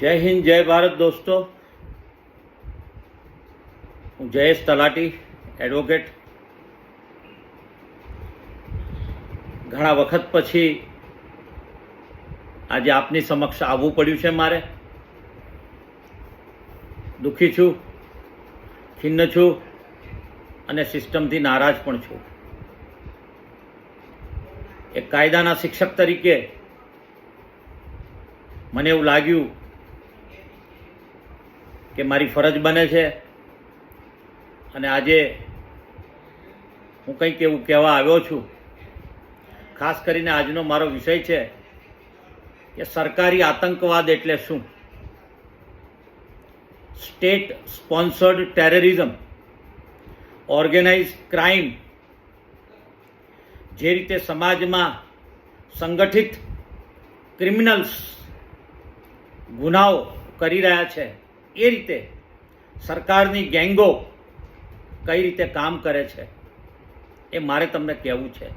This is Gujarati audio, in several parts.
જય હિન્દ, જય ભારત દોસ્તો. હું જયેશ તલાટી એડવોકેટ ઘણા વખત પછી આજે આપની સમક્ષ આવવું પડ્યું છે મારે. દુઃખી છું, ખિન્ન છું અને સિસ્ટમથી નારાજ પણ છું. એક કાયદાના શિક્ષક તરીકે મને એવું લાગ્યું કે મારી ફરજ બને છે. અને આજે હું કંઈક એવું કહેવા આવ્યો છું. ખાસ કરીને આજનો મારો વિષય છે કે સરકારી આતંકવાદ એટલે શું? State sponsored terrorism organize crime, જે રીતે સમાજમાં સંગઠિત ક્રિમિનલ્સ ગુનાઓ કરી રહ્યા છે. એ રીતે સરકારની ગેંગો કઈ રીતે કામ કરે છે એ મારે તમને કહેવું છે.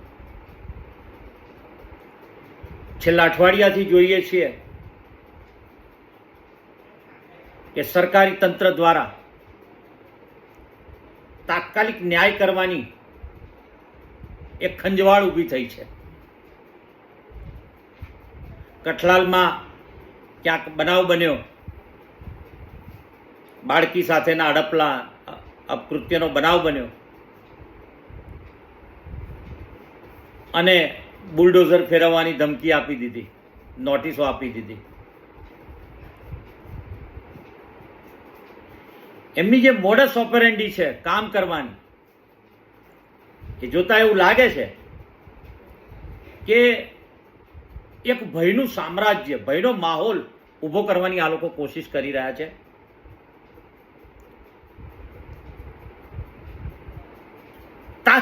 છેલ્લા અઠવાડિયાથી જોઈએ છીએ કે સરકારી તંત્ર દ્વારા તાત્કાલિક ન્યાય કરવાની એક ખંજવાળ ઊભી થઈ છે. કઠલાલમાં ક્યાંક બનાવ બન્યો. બાળકી સાથેના અડપલા અપકૃત્યનો બનાવ બન્યો. અને બુલડોઝર ફેરવવાની ધમકી આપી દીધી, નોટિસો આપી દીધી. એમની જે મોડસ ઓપરેન્ડી છે, કામ કરવાની, એ જોતા એવું લાગે છે કે એક ભયનું સામ્રાજ્ય, ભયનો માહોલ ઊભો કરવાની આ લોકો કોશિશ કરી રહ્યા છે.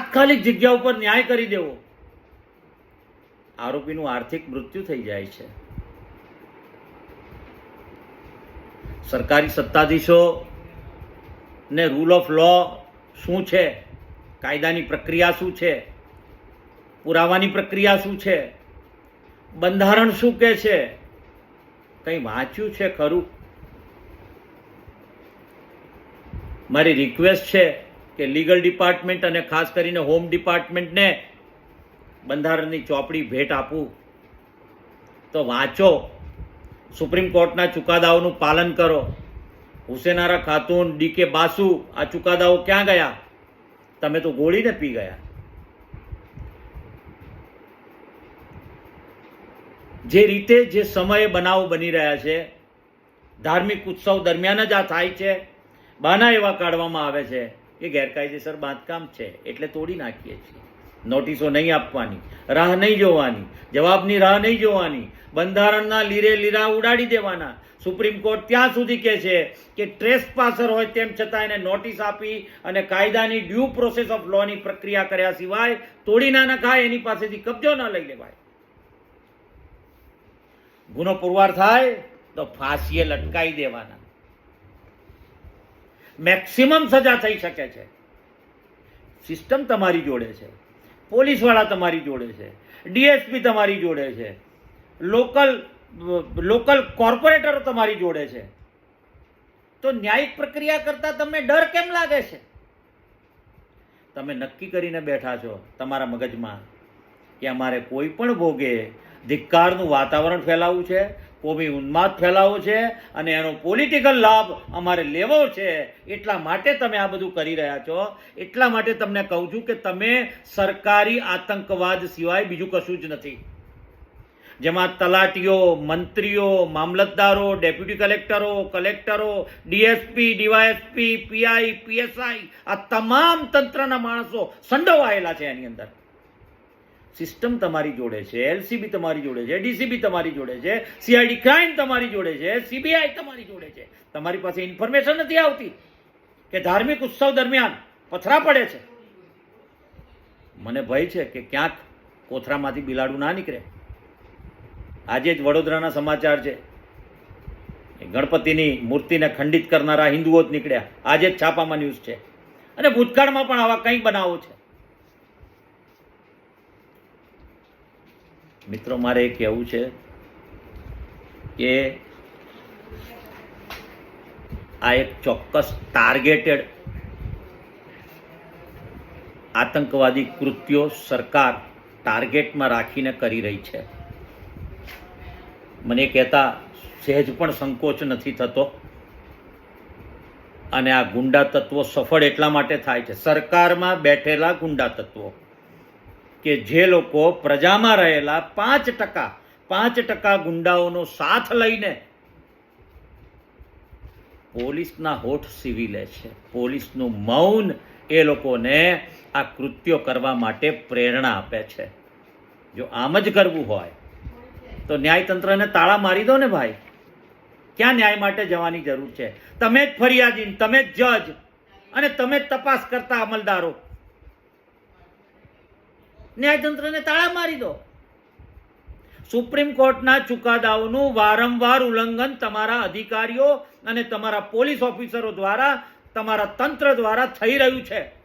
તાત્કાલિક જગ્યા ઉપર ન્યાય કરી દેવો. આરોપીનું આર્થિક મૃત્યુ થઈ જાય છે. સરકારી સત્તાધીશો ને રૂલ ઓફ લો શું છે? કાયદાની પ્રક્રિયા શું છે? પુરાવાની પ્રક્રિયા શું છે? બંધારણ શું કહે છે? કંઈ વાંચ્યું છે ખરું? મારી રિક્વેસ્ટ છે કે લીગલ ડિપાર્ટમેન્ટ અને ખાસ કરીને હોમ ડિપાર્ટમેન્ટને બંધારણની ચોપડી ભેટ આપું. તો વાંચો. સુપ્રીમ કોર્ટના ચુકાદાઓનું પાલન કરો. હુસેનારા ખાતુન ડીકે બાસુ આ ચુકાદાઓ ક્યાં ગયા? તમે તો ગોળીને પી ગયા. જે રીતે જે સમયે બનાવો બની રહ્યા છે, ધાર્મિક ઉત્સવ દરમિયાન જ આ થાય છે બહાના એવા કાઢવામાં આવે છે. કે ગેરકાયદેસર બાંધકામ છે એટલે તોડી નાખીએ છીએ. નોટિસો નહીં આપવાની, રાહ નહીં જોવાની, જવાબની રાહ નહીં જોવાની, બંધારણના લીરે લીરા ઉડાડી દેવાના. સુપ્રીમ કોર્ટ ત્યાં સુધી કહે છે કે ટ્રેસ પાસર હોય તેમ છતાં એને નોટિસ આપી અને કાયદાની ડ્યુ પ્રોસેસ ઓફ લોની પ્રક્રિયા કર્યા સિવાય તોડી ના નખાય, એની પાસેથી કબજો ન લઈ લેવાય. ગુનો પુરવાર થાય તો ફાંસીએ લટકાઈ દેવાના. મેક્સિમમ સજા થઈ શકે છે. સિસ્ટમ તમારી જોડે છે. પોલીસવાળા તમારી જોડે છે. ડીએસપી તમારી જોડે છે. લોકલ લોકલ કોર્પોરેટરો તમારી જોડે છે. તો ન્યાયિક પ્રક્રિયા કરતાં તમને ડર કેમ લાગે છે? તમે નક્કી કરીને બેઠા છો તમારા મગજમાં કે અમારે કોઈ પણ ભોગે ધિક્કારનું વાતાવરણ ફેલાવવું છે કોમી ઉન્માદ ફેલાવો છે અને એનો પોલિટિકલ લાભ અમારે લેવો છે. એટલા માટે તમે આ બધું કરી રહ્યા છો. એટલા માટે તમને કહું છું કે તમે સરકારી આતંકવાદ સિવાય બીજું કશું જ નથી. જેમાં તલાટીઓ, મંત્રીઓ, મામલતદારો ડેપ્યુટી કલેક્ટરો કલેક્ટરો ડીએસપી ડીવાયએસપી પીઆઈ પીએસઆઈ આ તમામ તંત્રના માણસો સંડોવાયેલા છે એની અંદર. સિસ્ટમ તમારી જોડે છે, એલસીબી તમારી જોડે છે, ડીસીબી તમારી જોડે છે, સીઆઈડી ક્રાઇમ તમારી જોડે છે, સીબીઆઈ તમારી જોડે છે. તમારી પાસે ઇન્ફોર્મેશન નથી આવતી કે ધાર્મિક ઉત્સવ દરમિયાન પથરા પડે છે. મને ભય છે કે ક્યાંક કોથરામાંથી બિલાડું ના નીકળે. આજે જ વડોદરાના સમાચાર છે. ગણપતિની મૂર્તિને ખંડિત કરનારા હિન્દુઓ જ નીકળ્યા. આજે જ છાપામાં ન્યૂઝ છે. અને ભૂતકાળમાં પણ આવા કંઈ બનાવો છે. મિત્રો, મારે એ કહેવું છે કે આ એક ચોક્કસ ટાર્ગેટેડ આતંકવાદી કૃત્યો સરકાર ટાર્ગેટમાં રાખીને કરી રહી છે. મને કહેતા સહેજ પણ સંકોચ નથી થતો અને આ ગુંડા તત્વો સફળ એટલા માટે થાય છે. સરકારમાં બેઠેલા ગુંડા તત્વો કે જે લોકો પ્રજામાં રહેલા પાંચ ટકા પાંચ ટકા ગુંડાઓનો સાથ લઈને પોલીસના હોઠ સીવી લે છે. પોલીસનું મૌન એ લોકોને આ કૃત્યો કરવા માટે પ્રેરણા આપે છે. જો આમ જ કરવું હોય, તો ન્યાયતંત્રને તાળા મારી દો ને ભાઈ. ક્યાં ન્યાય માટે જવાની જરૂર છે? તમે જ ફરિયાદી તમે જ જજ અને તમે જ તપાસ કરતા અમલદારો. ન્યાયતંત્રને તાળા મારી દો. સુપ્રીમ કોર્ટના ચુકાદાઓનું વારંવાર ઉલ્લંઘન તમારા અધિકારીઓ અને તમારા પોલીસ ઓફિસરો દ્વારા, તમારા તંત્ર દ્વારા થઈ રહ્યું છે.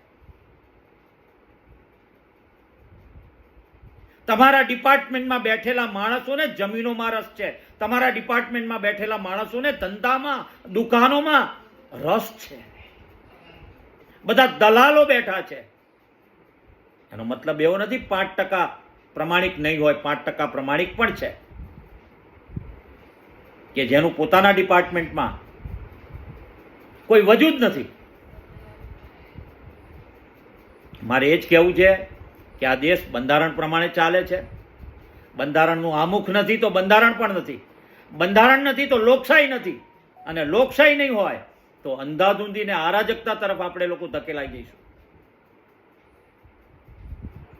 તમારા ડિપાર્ટમેન્ટમાં બેઠેલા માણસોને જમીનોમાં રસ છે. તમારા ડિપાર્ટમેન્ટમાં બેઠેલા માણસોને ધંધામાં, દુકાનોમાં રસ છે. બધા દલાલો બેઠા છે. એનો મતલબ એવો નથી પાંચ ટકા પ્રમાણિક નહીં હોય, પાંચ ટકા પ્રમાણિક પણ છે. કે જેનું પોતાના ડિપાર્ટમેન્ટમાં કોઈ વજૂદ નથી. મારે એ જ કહેવું છે કે આ દેશ બંધારણ પ્રમાણે ચાલે છે. બંધારણનું આમુખ નથી તો બંધારણ પણ નથી. બંધારણ નથી તો લોકશાહી નથી. અને લોકશાહી નહીં હોય તો અંધાધૂંધીને આરાજકતા તરફ આપણે લોકો ધકેલાઈ જઈશું.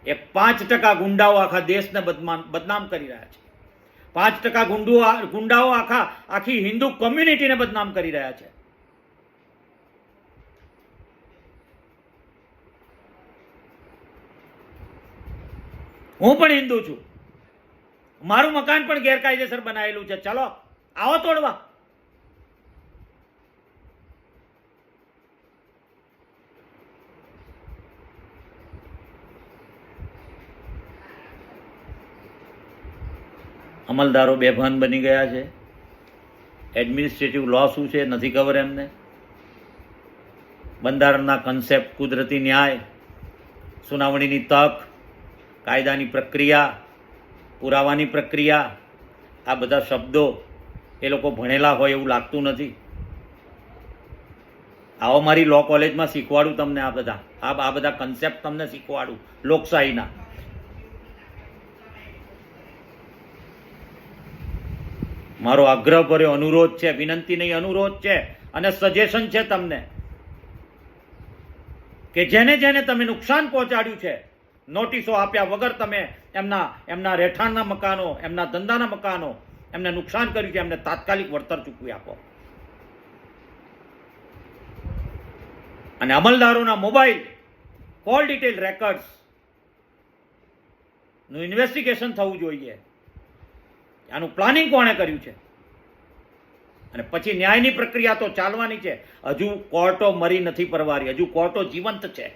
એક પાંચ ટકા ગુંડાઓ આખા દેશને બદનામ બદનામ કરી રહ્યા છે. પાંચ ટકા ગુંડુ ગુંડાઓ આખા આખી હિન્દુ કોમ્યુનિટીને બદનામ કરી રહ્યા છે. હું પણ હિન્દુ છું. મારું મકાન પણ ગેરકાયદેસર બનાવેલું છે. ચલો, આવો તોડવા. અમલદારો બેભાન બની ગયા છે. એડમિનિસ્ટ્રેટિવ લો શું છે નથી ખબર એમને? બંધારણના કન્સેપ્ટ કુદરતી ન્યાય, સુનાવણીની તક, કાયદાની પ્રક્રિયા, પુરાવાની પ્રક્રિયા, આ બધા શબ્દો એ લોકો ભણેલા હોય એવું લાગતું નથી. આવો મારી લો કોલેજમાં શીખવાડું તમને આ બધા. આ બધા કન્સેપ્ટ તમને શીખવાડું. લોકશાહીના. મારો આગ્રહભર્યો અનુરોધ છે, વિનંતી નહીં, અનુરોધ છે અને સજેશન છે તમને કે જેને જેને તમે નુકસાન પહોંચાડ્યું છે, નોટિસો આપ્યા વગર તમે એમના એમના રહેઠાણના મકાનો, એમના ધંધાના મકાનો, એમને નુકસાન કર્યું છે, એમને તાત્કાલિક વળતર ચૂકવી આપો. અને અમલદારોના મોબાઈલ કોલ ડિટેલ રેકર્ડ્સનું ઇન્વેસ્ટિગેશન થવું જોઈએ. આનું પ્લાનિંગ કોણે કર્યું છે? અને પછી ન્યાયની પ્રક્રિયા તો ચાલવાની છે. હજુ કોર્ટો મરી નથી પરવારી. હજુ કોર્ટો જીવંત છે.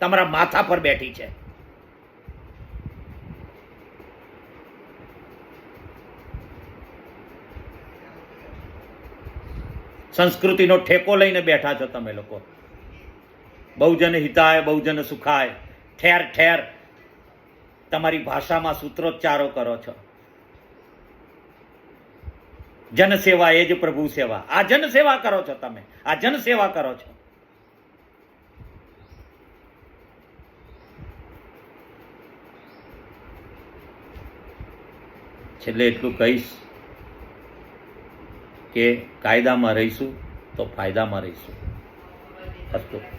તમારા માથા પર બેઠી છે. સંસ્કૃતિનો ઠેકો લઈને બેઠા છો તમે લોકો. બહુજન હિતાય, બહુજન સુખાય. ઠેર ઠેર તમારી ભાષામાં સૂત્રોચ્ચારો કરો છો. જનસેવા એ જ પ્રભુ સેવા. આ જનસેવા કરો છો તમે. આ જનસેવા કરો છો. છેલ્લે એટલું કહીશ કે કાયદામાં રહીશું તો ફાયદામાં રહીશું. અસ્તુ.